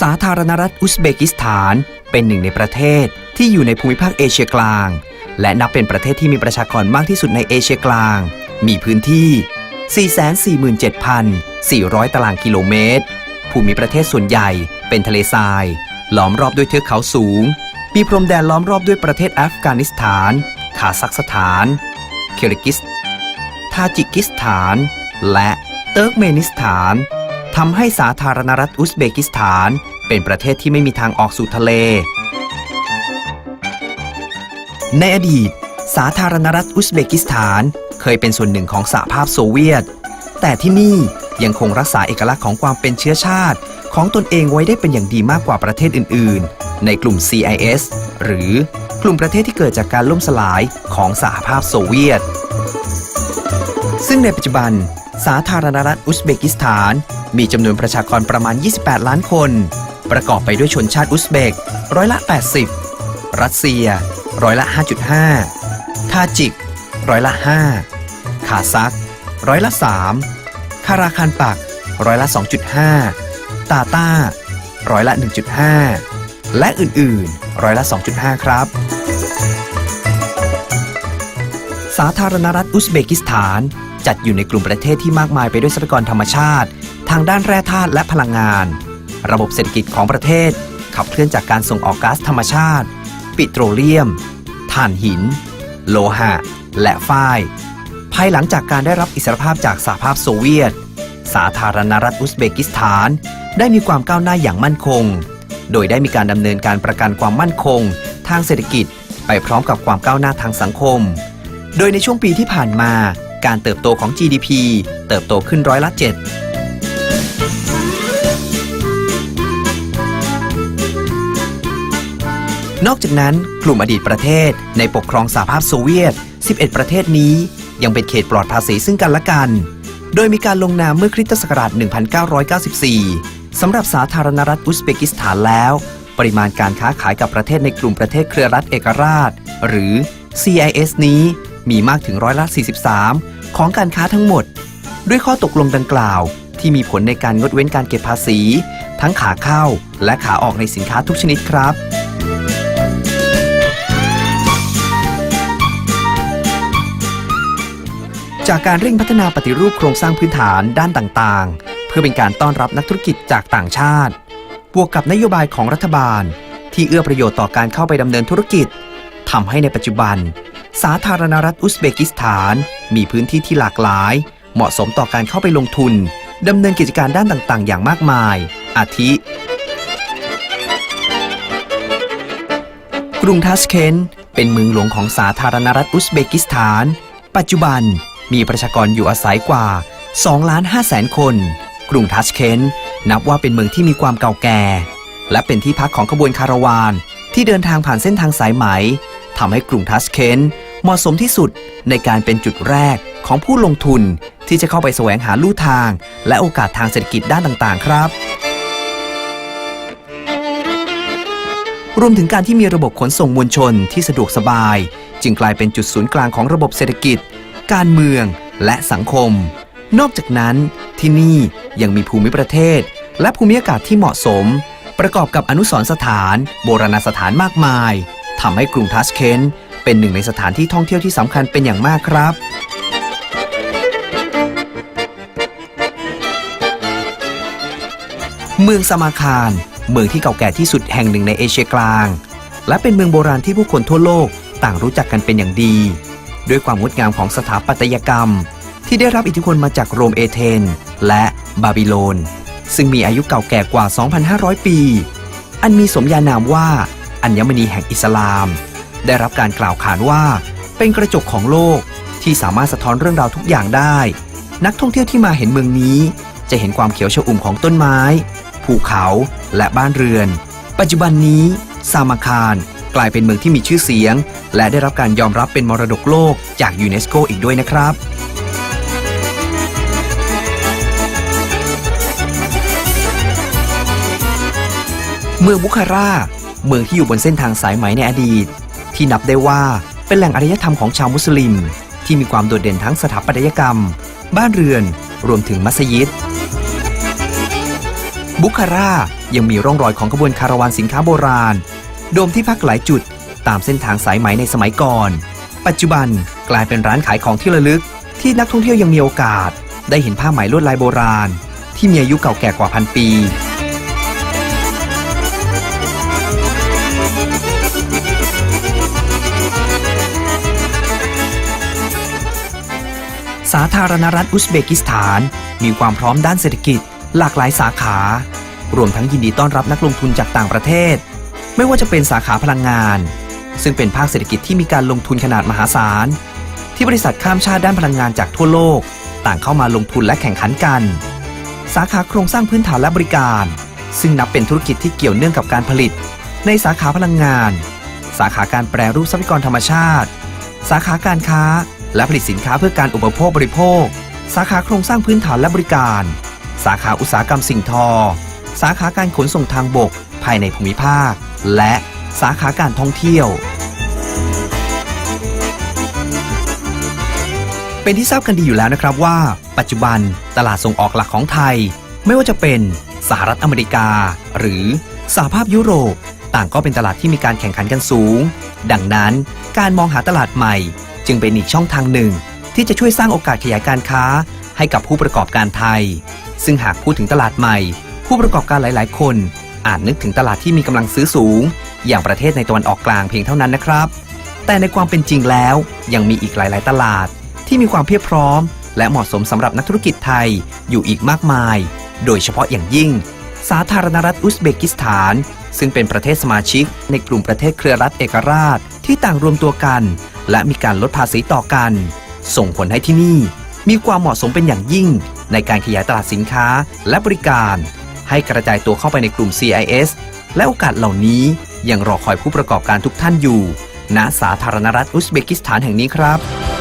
สาธารณรัฐอุซเบกิสถาน เป็นหนึ่งในประเทศที่อยู่ในภูมิภาคเอเชียกลาง และนับเป็นประเทศที่มีประชากรมากที่สุดในเอเชียกลาง มีพื้นที่ 447,400 ตารางกิโลเมตร ภูมิประเทศส่วนใหญ่เป็นทะเลทราย ล้อมรอบด้วยเทือกเขาสูง มีพรมแดนล้อมรอบด้วยประเทศอัฟกานิสถาน คาซัคสถาน เคิริกิส ทาจิกิสถาน และเติร์กเมนิสถาน ทำให้สาธารณรัฐอุซเบกิสถาน เป็นประเทศที่ไม่มีทางออกสู่ทะเล ในอดีต สาธารณรัฐอุซเบกิสถาน เคยเป็นส่วนหนึ่งของสหภาพโซเวียต แต่ที่นี่ยังคงรักษาเอกลักษณ์ของความเป็นเชื้อชาติ ของตนเองไว้ได้เป็นอย่างดีมากกว่าประเทศอื่น ๆ ในกลุ่ม CIS หรือกลุ่มประเทศที่เกิดจากการล่มสลายของสหภาพโซเวียต ซึ่งในปัจจุบัน สาธารณรัฐอุซเบกิสถาน มีจำนวนประชากรประมาณ 28 ล้านคน ประกอบไปด้วยชนชาติอุซเบกร้อยละ 80 รัสเซีย ร้อยละ 5.5 ทาจิก ร้อยละ 5 คาซัก ร้อยละ 3 คาราคานปัก ร้อยละ 2.5 ตาตาร้อยละ 1.5 และอื่นๆ ร้อยละ 2.5 ครับสาธารณรัฐอุซเบกิสถาน จัดอยู่ในกลุ่มประเทศที่มากมายไปด้วยทรัพยากรธรรมชาติ ทางด้านแร่ธาตุและพลังงาน ระบบเศรษฐกิจของประเทศ ขับเคลื่อนจากการส่งออกก๊าซธรรมชาติ ปิโตรเลียม ถ่านหิน โลหะ และฝ้าย ภายหลังจากการได้รับอิสรภาพจากสหภาพโซเวียต สาธารณรัฐอุซเบกิสถาน ได้มีความก้าวหน้าอย่างมั่นคง โดยได้มีการดำเนินการประกันความมั่นคง ทางเศรษฐกิจไปพร้อมกับความก้าวหน้าทางสังคม โดยในช่วงปีที่ผ่านมา การเติบโตของ GDP เติบโตขึ้นร้อยละ 7นอกจากนั้นกลุ่มอดีตประเทศในปกครองสหภาพโซเวียต 11 ประเทศนี้ ยังเป็นเขตปลอดภาษีซึ่งกันและกัน โดยมีการลงนามเมื่อคริสตศักราช 1994 สำหรับสาธารณรัฐอุซเบกิสถานแล้ว ปริมาณการค้าขายกับประเทศในกลุ่มประเทศเครือรัฐเอกราช หรือ CIS นี้ มีมากถึงร้อยละ 43 ของการค้าทั้งหมด ด้วยข้อตกลงดังกล่าว ที่มีผลในการงดเว้นการเก็บภาษี ทั้งขาเข้าและขาออกในสินค้าทุกชนิดครับจากการเร่งพัฒนาปฏิรูปโครงสร้างพื้นฐานด้านต่างๆ เพื่อเป็นการต้อนรับนักธุรกิจจากต่างชาติ บวกกับนโยบายของรัฐบาล ที่เอื้อประโยชน์ต่อการเข้าไปดำเนินธุรกิจทำให้ในปัจจุบัน สาธารณรัฐอุซเบกิสถาน มีพื้นที่ที่หลากหลาย เหมาะสมต่อการเข้าไปลงทุนดำเนินกิจการด้านต่างๆ อย่างมากมาย อาทิ กรุงทัชเคนเป็นเมืองหลวงของสาธารณรัฐอุซเบกิสถาน ปัจจุบันมีประชากรอยู่อาศัยกว่า2ล้าน5แสนคน กรุงทัชเคนนับว่าเป็นเมืองที่มีความเก่าแก่ และเป็นที่พักของขบวนคาราวานที่เดินทางผ่านเส้นทางสายไหม ทำให้กรุงทัชเคนเหมาะสมที่สุดในการเป็นจุดแรกของผู้ลงทุนที่จะเข้าไปแสวงหาลู่ทาง และโอกาสทางเศรษฐกิจด้านต่างๆ ครับ รวมถึงการที่มีระบบขนส่งมวลชนที่สะดวกสบาย จึงกลายเป็นจุดศูนย์กลางของระบบเศรษฐกิจ การเมืองและสังคม นอกจากนั้นที่นี่ยังมีภูมิประเทศ และภูมิอากาศที่เหมาะสม ประกอบกับอนุสรณ์สถาน โบราณสถานมากมาย ทำให้กรุงทัชเคนเป็นหนึ่งในสถานที่ท่องเที่ยวที่สำคัญเป็นอย่างมากครับ เมืองสมาคาร เมืองที่เก่าแก่ที่สุดแห่งหนึ่งในเอเชียกลาง และเป็นเมืองโบราณที่ผู้คนทั่วโลกต่างรู้จักกันเป็นอย่างดี ด้วยความงดงามของสถาปัตยกรรม ที่ได้รับอิทธิพลมาจากโรมเอเธนและบาบิโลน ซึ่งมีอายุเก่าแก่กว่า 2,500 ปี อันมีสมญานามว่า อัญมณีแห่งอิสลาม ได้รับการกล่าวขานว่า เป็นกระจกของโลกที่สามารถสะท้อนเรื่องราวทุกอย่างได้ นักท่องเที่ยวที่มาเห็นเมืองนี้ จะเห็นความเขียวชอุ่มของต้นไม้ ภูเขาและบ้านเรือน ปัจจุบันนี้ ซามาคารกลายเป็นเมืองที่มีชื่อเสียง และได้รับการยอมรับเป็นมรดกโลกจากยูเนสโกอีกด้วยนะครับเมืองบุคารา เมืองที่อยู่บนเส้นทางสายไหมในอดีต ที่นับได้ว่าเป็นแหล่งอารยธรรมของชาวมุสลิม ที่มีความโดดเด่นทั้งสถาปัตยกรรม บ้านเรือน รวมถึงมัสยิด บุคารายังมีร่องรอยของขบวนคาราวานสินค้าโบราณ โดมที่พักหลายจุดตามเส้นทางสายไหมในสมัยก่อน ปัจจุบันกลายเป็นร้านขายของที่ระลึก ที่นักท่องเที่ยวยังมีโอกาส ได้เห็นผ้าไหมลวดลายโบราณ ที่มีอายุเก่าแก่กว่าพันปีาธารณรัฐอุซเบกิสถาน มีความพร้อมด้านเศรษฐกิจ หลากหลายสาขา รวมทั้งยินดีต้อนรับนักลงทุนจากต่างประเทศ ไม่ว่าจะเป็นสาขาพลังงาน ซึ่งเป็นภาคเศรษฐกิจที่มีการลงทุนขนาดมหาศาล ที่บริษัทข้ามชาติด้านพลังงานจากทั่วโลก ต่างเข้ามาลงทุนและแข่งขันกัน สาขาโครงสร้างพื้นฐานและบริการ ซึ่งนับเป็นธุรกิจที่เกี่ยวเนื่องกับการผลิต ในสาขาพลังงาน สาขาการแปรรูปทรัพยากรธรรมชาติ สาขาการค้า และผลิตสินค้าเพื่อการอุปโภคบริโภค สาขาโครงสร้างพื้นฐานและบริการ สาขาอุตสาหกรรมสิ่งทอ สาขาการขนส่งทางบก ภายในภูมิภาค และสาขาการท่องเที่ยว เป็นที่ทราบกันดีอยู่แล้วนะครับว่า ปัจจุบันตลาดส่งออกหลักของไทย ไม่ว่าจะเป็นสหรัฐอเมริกา หรือสหภาพยุโรป ต่างก็เป็นตลาดที่มีการแข่งขันกันสูง ดังนั้นการมองหาตลาดใหม่ จึงเป็นอีกช่องทางหนึ่ง ที่จะช่วยสร้างโอกาสขยายการค้า ให้กับผู้ประกอบการไทย ซึ่งหากพูดถึงตลาดใหม่ ผู้ประกอบการหลาย ๆ คน อาจนึกถึงตลาดที่มีกำลังซื้อสูง อย่างประเทศในตะวันออกกลางเพียงเท่านั้นนะครับ แต่ในความเป็นจริงแล้ว ยังมีอีกหลาย ๆ ตลาด ที่มีความเพียบพร้อม และเหมาะสมสำหรับนักธุรกิจไทยอยู่อีกมากมาย โดยเฉพาะอย่างยิ่ง สาธารณรัฐอุซเบกิสถาน ซึ่งเป็นประเทศสมาชิกในกลุ่มประเทศเครือรัฐเอกราชที่ต่างรวมตัวกัน และมีการลดภาษีต่อกัน ส่งผลให้ที่นี่ มีความเหมาะสมเป็นอย่างยิ่ง ในการขยายตลาดสินค้าและบริการ ให้กระจายตัวเข้าไปในกลุ่ม CIS และโอกาสเหล่านี้ยังรอคอยผู้ประกอบการทุกท่านอยู่ณสาธารณรัฐอุซเบกิสถานแห่งนี้ครับ